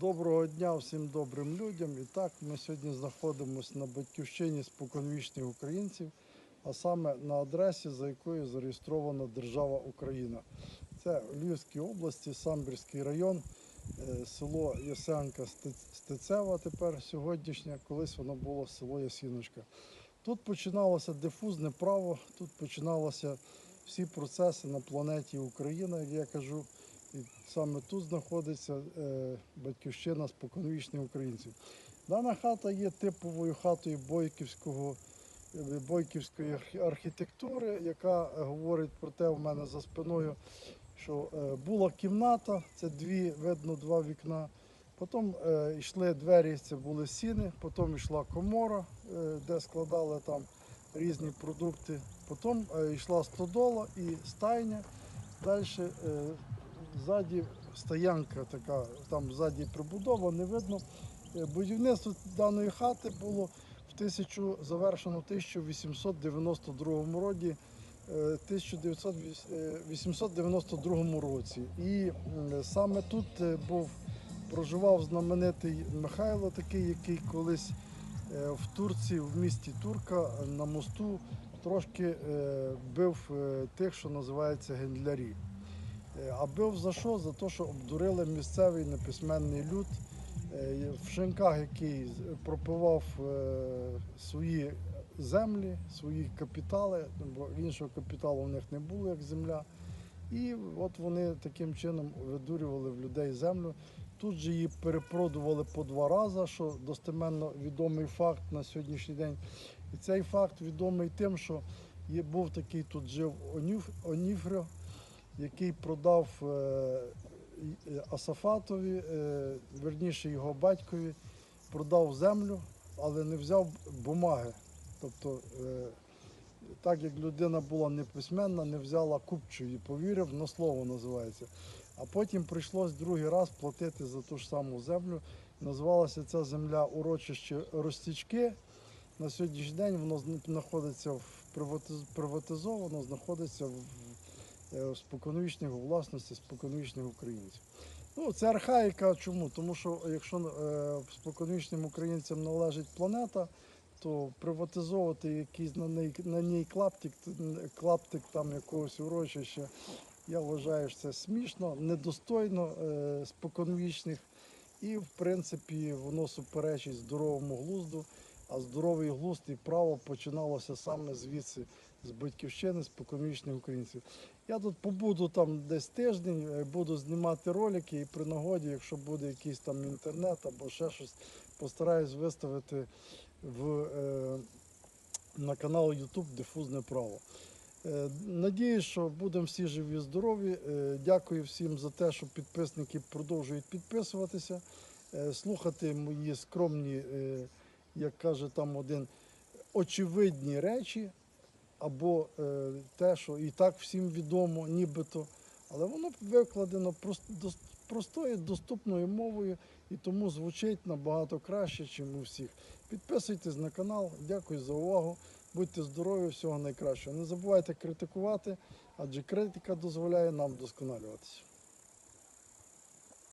Доброго дня всім добрим людям. І так, ми сьогодні знаходимося на батьківщині споконвічних українців, а саме на адресі, за якою зареєстрована держава Україна. Це Львівській області, Самбірський район, е, село Ясенка Стецева тепер сьогоднішнє, колись воно було село Ясіночка. Тут починалося дифузне право, тут починалися всі процеси на планеті Україна, як я кажу. І саме тут знаходиться е, батьківщина споконвічних українців. Дана хата є типовою хатою бойківського, е, бойківської архітектури, яка говорить про те, у мене за спиною, що е, була кімната, це дві, видно, два вікна. Потім йшли двері, це були сіни, потім йшла комора, де складали там різні продукти. Потім йшла стодола і стайня. Далі ззаді стоянка така, там ззаді прибудова, не видно. Е, Будівництво даної хати було в тисячу, завершено в 1892 році, е, 1892 році. І саме тут е, був, проживав знаменитий Михайло, такий, який колись е, в Турції, в місті Турка е, на мосту трошки е, бив е, тих, що називається гендлярі. Е, А бив за що? За те, що обдурили місцевий неписьменний люд, е, в шинках, який пропивав е, свої землі, свої капітали, бо іншого капіталу в них не було, як земля. І от вони таким чином видурювали в людей землю. Тут же її перепродували по два рази, що достеменно відомий факт на сьогоднішній день. І цей факт відомий тим, що був такий тут жив Оніф, Оніфрьо, який продав е, Асафатові, е, верніше його батькові, продав землю, але не взяв бумаги. Тобто, е, так як людина була неписьменна, не взяла купчу і повірив, на слово називається. А потім прийшлось другий раз платити за ту ж саму землю. Називалася ця земля урочище Ростічки. На сьогоднішній день воно знаходиться в приватиз- приватизовано, знаходиться в споконвічних у власності споконвічних українців. Ну, це архаїка. Чому? Тому що якщо е, споконвічним українцям належить планета, то приватизовувати якийсь на ній, на ній клаптик, клаптик там якогось урочища, я вважаю, що це смішно, недостойно е, споконвічних. І, в принципі, воно суперечить здоровому глузду, а здоровий глузд і право починалося саме звідси, з батьківщини, споконвічних українців. Я тут побуду там десь тиждень, е, буду знімати ролики і при нагоді, якщо буде якийсь там інтернет або ще щось, постараюсь виставити в, е, на канал YouTube Дифузне право. Е, Надіюсь, що будемо всі живі, здорові. Е, Дякую всім за те, що підписники продовжують підписуватися, слухати мої скромні, як каже там один, очевидні речі, або е, те, що і так всім відомо, нібито, але воно викладено простою, доступною мовою і тому звучить набагато краще, ніж у всіх. Підписуйтесь на канал, дякую за увагу. Будьте здорові, всього найкращого. Не забувайте критикувати, адже критика дозволяє нам вдосконалюватися.